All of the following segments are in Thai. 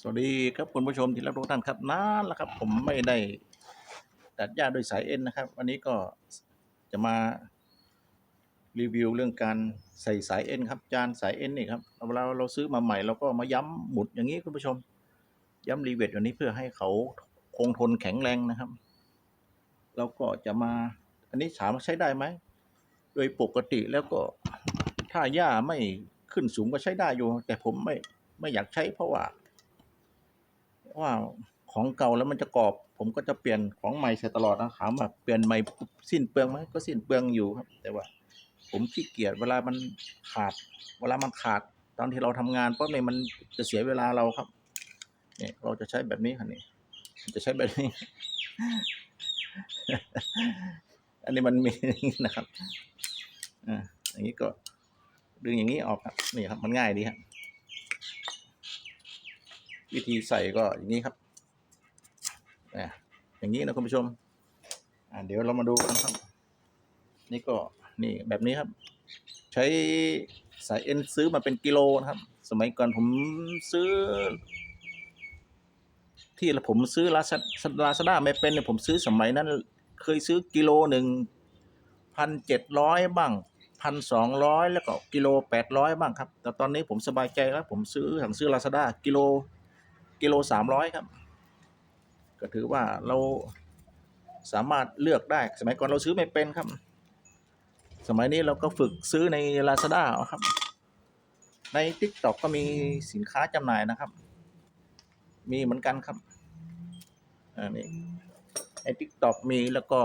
สวัสดีครับคุณผู้ชมที่รักทุกท่านครับนานแล้วครับ ผมไม่ได้ตัดหญ้าด้วยสายเอ็นนะครับ วันนี้ก็จะมารีวิวเรื่องการใส่สายเอ็นครับ จานสายเอ็นนี่ครับเวลาเราซื้อมาใหม่เราก็มาย้ำหมุดอย่างนี้คุณผู้ชม ย้ำรีเวทอย่างนี้เพื่อให้เขาคงทนแข็งแรงนะครับ เราก็จะมาอันนี้ถามว่าใช้ได้ไหมโดยปกติแล้วก็ถ้าหญ้าไม่ขึ้นสูงก็ใช้ได้อยู่ แต่ผมไม่ไม่อยากใช้เพราะว่า ว่าของเก่าแล้วมันจะกรอบ ผมก็จะเปลี่ยนของใหม่ใส่ตลอดนะถามว่าเปลี่ยนใหม่สิ้นเปลืองไหมก็สิ้นเปลืองอยู่ครับ แต่ว่า ผมขี้เกียจเวลามันขาด เวลามันขาด ตอนที่เราทำงานเพราะไม่มันจะเสียเวลาเราครับเนี่ยเราจะใช้แบบนี้ครับนี่จะใช้แบบนี้ อันนี้มันมีอย่างนี้นะครับอ่าอย่างนี้ก็ดึงอย่างนี้ออกครับนี่ครับ มันง่ายดีครับ วิธีใส่ก็อย่างนี้ครับอ่อย่างนี้นะคุณผู้ชมเดี๋ยวเรามาดูกันครับ นี่ก็นี่แบบนี้ครับ ใช้สายเอ็นซื้อมาเป็นกิโลนะครับ สมัยก่อนผมซื้อ ที่ผมซื้อลาซาลาซาด้าไม่เป็นเนี่ยผมซื้อสมัยนั้น เคยซื้อกิโลหนึ่งพันเจ็ดร้อยบ้างพันสองร้อยแล้วก็กิโลแปดร้อยบ้างครับ แต่ตอนนี้ผมสบายใจแล้ว ผมซื้อสั่งซื้อลาซาด้ากิโล กิโลสามร้อยครับ ก็ถือว่าเราสามารถเลือกได้ สมัยก่อนเราซื้อไม่เป็นครับ สมัยนี้เราก็ฝึกซื้อใน Lazada เอาครับ ใน TikTok ก็มีสินค้าจำหน่ายนะครับ มีเหมือนกันครับอันนี้ใน TikTok มีแล้วก็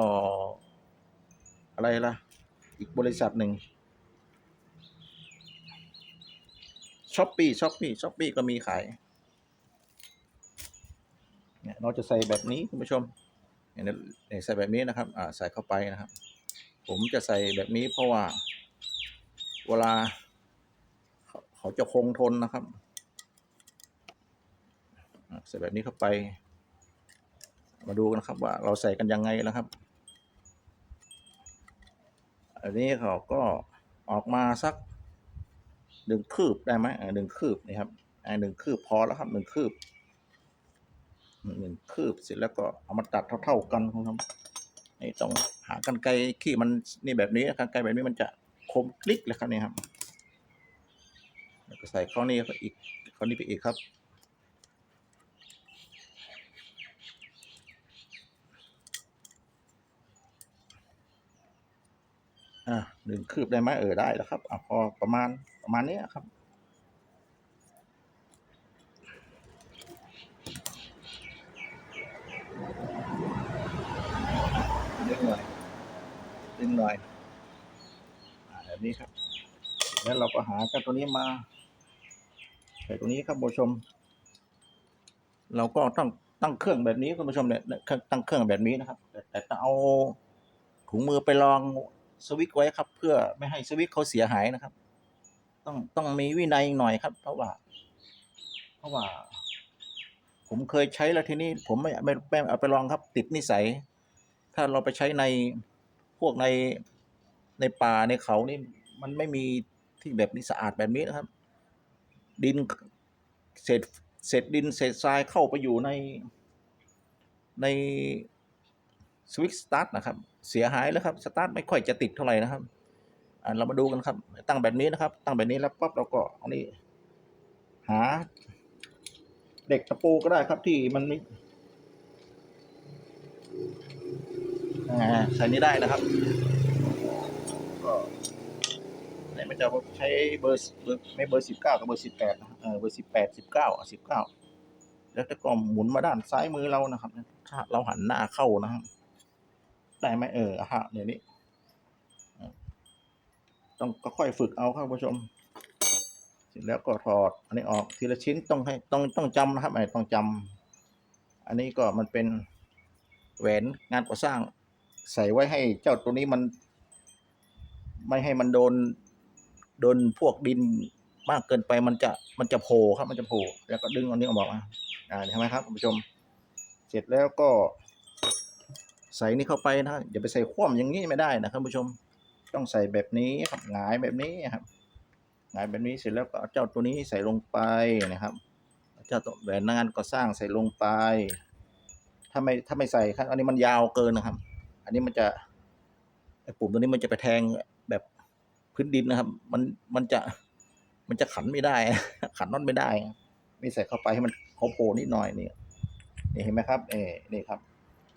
อะไรล่ะ อีกบริษัทหนึ่งช้อปปี้ช้อปปี้ช้อปปี้ก็มีขาย เนี่ยเราจะใส่แบบนี้คุณผู้ชมเนี่ยเนี่ยใส่แบบนี้นะครับอ่าใส่เข้าไปนะครับ ผมจะใส่แบบนี้เพราะว่า เวลา เขาจะคงทนนะครับใส่แบบนี้เข้าไป มาดูกันครับว่าเราใส่กันยังไงนะครับ อันนี้เขาก็ออกมาสักหนึ่งคืบได้ไหมหนึ่งคืบนี่ครับหนึ่งคืบพอแล้วครับหนึ่งคืบ หนึ่งคืบเสร็จแล้วก็เอามาตัดเท่าๆกันครับนี่ต้องหากันไกรขี้มันนี่แบบนี้กันไกรแบบนี้มันจะคมคลิกเลยครับนี่ครับแล้วก็ใส่ข้านี่ก็อีกข้านี่ไปอีกครับอ่าหนึ่งคืบได้ไหมเออได้แล้วครับอะพอประมาณประมาณนี้ครับ ดึงหน่อยดึง หน่อยแบบนี้ครับ แล้วเราก็หาเจ้าตัวนี้มาใส่ตัวนี้ครับผู้ชม เราก็ต้องตั้งเครื่องแบบนี้คุณผู้ชมเนี่ยตั้งเครื่องแบบนี้นะครับ แต่แต้องเอาถุงมือไปลองสวิตไว้ครับ เพื่อไม่ให้สวิตเขาเสียหายนะครับ ต้องต้องมีวินัยหน่อยครับ เพราะว่า เพราะว่า ผมเคยใช้แล้วทีนี้ ผมไม่ไม่ไม่เอาไปลองครับ ติดนิสัย ถ้าเราไปใช้ใน พวกในในป่าในเขานี่มันไม่มีที่แบบนี้สะอาดแบบนี้นะครับ ดินเศษเศษดินเศษทรายเข้าไปอยู่ในในสวิตช์สตาร์ทนะครับ เสียหายแล้วครับสตาร์ทไม่ค่อยจะติดเท่าไหร่นะครับอ่าเรามาดูกันครับ ตั้งแบบนี้นะครับ ตั้งแบบนี้แล้วปั๊บเราก็อันนี้หาเด็กตะปูก็ได้ครับที่มันไม่ อ่า ใส่นี้ได้นะครับก็ไหนมันจะใช้เบอร์เบอร์ไม่เบอร์สิบเก้ากับเบอร์สิบแปดนะเออเบอร์สิบแปดสิบเก้าสิบเก้าแล้วก็หมุนมาด้านซ้ายมือเรานะครับ ถ้าเราหันหน้าเข้านะครับได้ไหมเออฮะเดี๋ยวนี้ ต้องค่อยฝึกเอาครับผู้ชม เสร็จแล้วก็ถอด อันนี้ออกทีละชิ้นต้องให้ต้องต้องจำนะครับไอ้ต้องจำอันนี้ก็มันเป็นแหวนงานก่อสร้าง ใส่ไว้ให้เจ้าตัวนี้มัน ไม่ให้มันโดน โดนพวกดินมากเกินไปมันจะมันจะโผล่ครับ มันจะโผล่แล้วก็ดึงอันนี้ออกมาอ่าใช่ไหมครับคุณผู้ชม เสร็จแล้วก็ ใส่นี่เข้าไปนะอย่าไปใส่คว่ำอย่างนี้ไม่ได้นะครับผู้ชม ต้องใส่แบบนี้ครับหงายแบบนี้ครับหงายแบบนี้เสร็จแล้วก็เจ้าตัวนี้ใส่ลงไปนะครับ เจ้าตัวแหวนงานก่อสร้างใส่ลงไปถ้าไม่ถ้าไม่ใส่ครับอันนี้มันยาวเกินนะครับ อันนี้มันจะไอปุ่มตัวนี้มันจะไปแทงแบบพื้นดินนะครับ มันมันจะมันจะขันไม่ได้ ขันน็อตไม่ได้นี่ใส่เข้าไปให้มันโผล่นิดหน่อยนี่นี่เห็นไหมครับเอนี่ครับ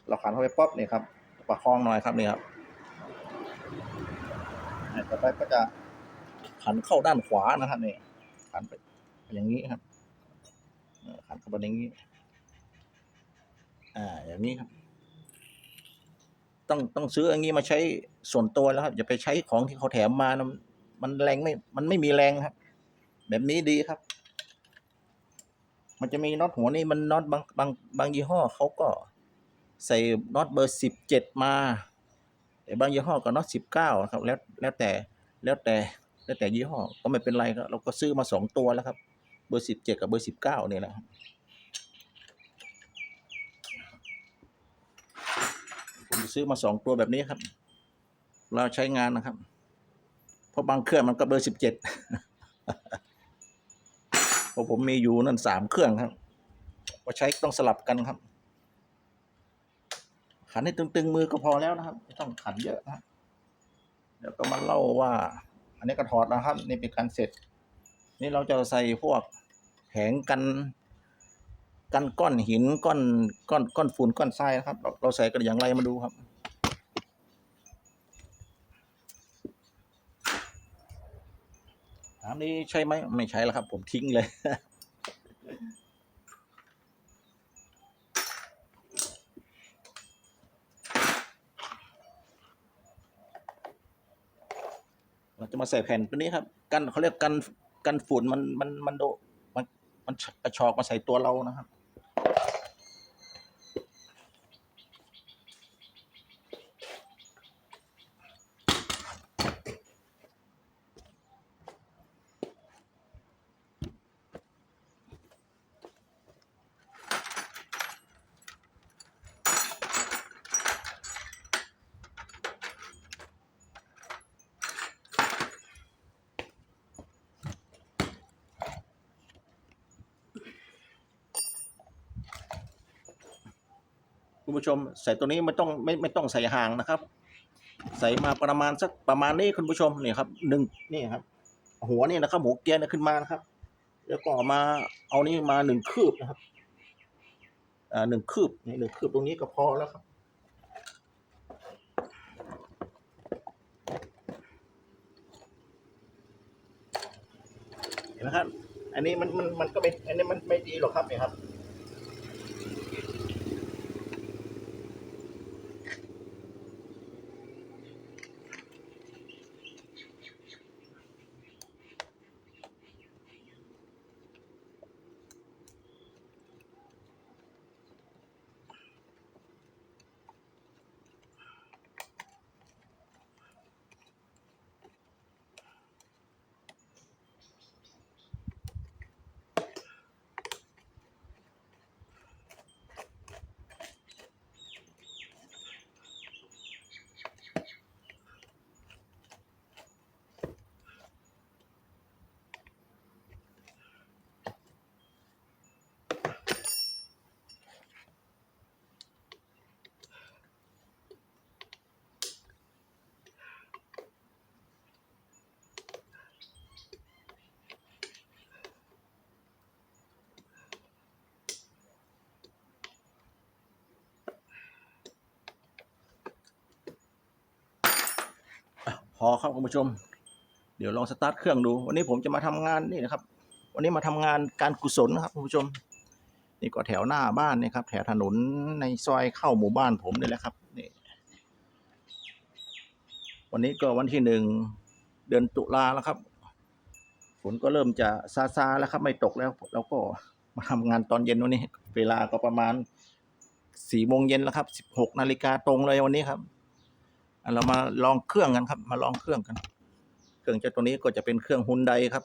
เราขันเข้าไปป๊อปนี่ครับประคองหน่อยครับนี่ครับต่อไปก็จะขันเข้าด้านขวานะครับนี่ขันไปอย่างนี้ครับขันเข้าไปอย่างนี้ อ่า อย่างนี้ครับ ต้องต้องซื้ออย่างนี้มาใช้ส่วนตัวแล้วครับอย่าไปใช้ของที่เขาแถมมานะมันแรงไม่ มันไม่มีแรงครับ แบบนี้ดีครับ มันจะมีน็อตหัวนี่มันน็อตบางบางบางยี่ห้อเขาก็ใส่น็อตเบอร์สิบเจ็ดมาแต่บางยี่ห้อก็น็อตสิบเก้าครับ แล้วแล้วแต่แล้วแต่แล้วแต่ยี่ห้อก็ไม่เป็นไรครับเราก็ซื้อมาสองตัวแล้วครับ เบอร์สิบเจ็ดกับเบอร์สิบเก้าเนี่ยแหละครับ ผม ซื้อมาสองตัวแบบนี้ครับ เราใช้งานนะครับ เพราะบางเครื่องมันก็เบอร์สิบเจ็ดเพราะผมมีอยู่นั่นสามเครื่องครับก็ใช้ต้องสลับกันครับ ขันให้ตึงๆมือก็พอแล้วนะครับไม่ต้องขันเยอะนะเดี๋ยวก็มาเล่าว่า อันนี้ก็ถอดนะครับ นี่เป็นการเสร็จ นี่เราจะใส่พวกแผงกัน กันก้อนหินก้อนก้อนก้อนฝุ่นก้อนทรายนะครับ เราเราใส่กันอย่างไรมาดูครับถามนี้ใช่ไหมไม่ใช่แล้วครับ ผมทิ้งเลยเราจะมาใส่แผ่นตัวนี้ครับ กันเขาเรียกกันกันฝุ่นมันมันมันโดมันมันกระชอกมาใส่ตัวเรานะครับ คุณผู้ชม ใส่ตัวนี้ไม่ต้องไม่ไม่ต้องใส่ห่างนะครับ ใส่มาประมาณสักประมาณนี้คุณผู้ชมนี่ครับหนึ่งนี่ครับ หัวนี่นะครับหัวเกียร์นี่ขึ้นมานะครับ แล้วก็มาเอานี่มาหนึ่งคืบนะครับอ่าหนึ่งคืบนี่หนึ่งคืบตรงนี้ก็พอแล้วครับเห็นไหมครับอันนี้มันมันมันก็ไม่อันนี้มันไม่ดีหรอกครับเนี่ยครับ อครับคุณผู้ชม เดี๋ยวลองสตาร์ทเครื่องดู วันนี้ผมจะมาทำงานนี่นะครับ วันนี้มาทำงานการกุศลนะครับคุณผู้ชม นี่ก็แถวหน้าบ้านนี่ครับ แถวถนนในซอยเข้าหมู่บ้านผมนี่แหละครับนี่วันนี้ก็วันที่หนึ่งเดือนตุลาแล้วครับฝนก็เริ่มจะซาซาแล้วครับ ไม่ตกแล้วแล้วก็มาทำงานตอนเย็นวันนี้ เวลาก็ประมาณสี่โมงเย็นแล้วครับสิบหกนาฬิกาตรงเลยวันนี้ครับ เรามาลองเครื่องกันครับ มาลองเครื่องกัน เครื่องเจ้าตัวนี้ก็จะเป็นเครื่องฮุนไดครับ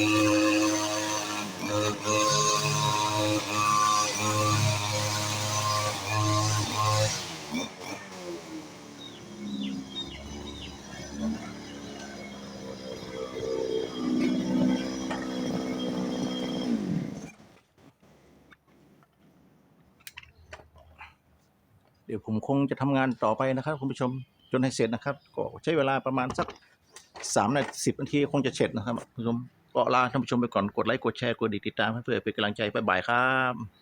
เดี๋ยวผมคงจะทำงานต่อไปนะครับคุณผู้ชมจนให้เสร็จนะครับ ก็ใช้เวลาประมาณสักสามนาทีสิบนาทีคงจะเสร็จนะครับคุณผู้ชมก็ลาท่านผู้ชมไปก่อนกดไลค์กดแชร์กดติดตามเพื่อเป็นกำลังใจบ๊ายบายครับ